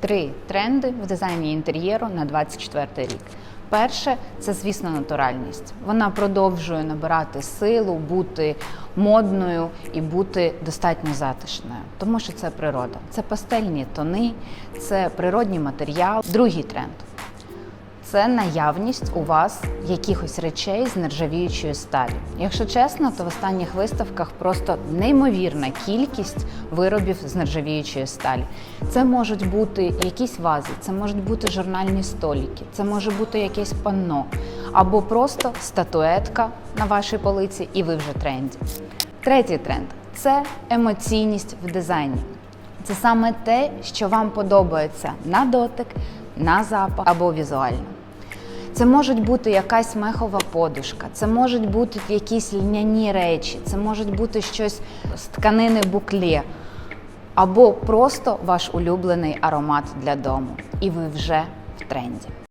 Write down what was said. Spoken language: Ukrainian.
Три тренди в дизайні інтер'єру на 24 рік. Перше це, звісно, натуральність. Вона продовжує набирати силу, бути модною і бути достатньо затишною, тому що це природа. Це пастельні тони, це природні матеріал. Другий тренд це наявність у вас якихось речей з нержавіючої сталі. Якщо чесно, то в останніх виставках просто неймовірна кількість виробів з нержавіючої сталі. Це можуть бути якісь вази, це можуть бути журнальні столики, це може бути якесь панно, або просто статуетка на вашій полиці, і ви вже тренді. Третій тренд це емоційність в дизайні. Це саме те, що вам подобається на дотик, на запах або візуально. Це можуть бути якась мехова подушка, це можуть бути якісь льняні речі, це можуть бути щось з тканини-буклі, або просто ваш улюблений аромат для дому. І ви вже в тренді.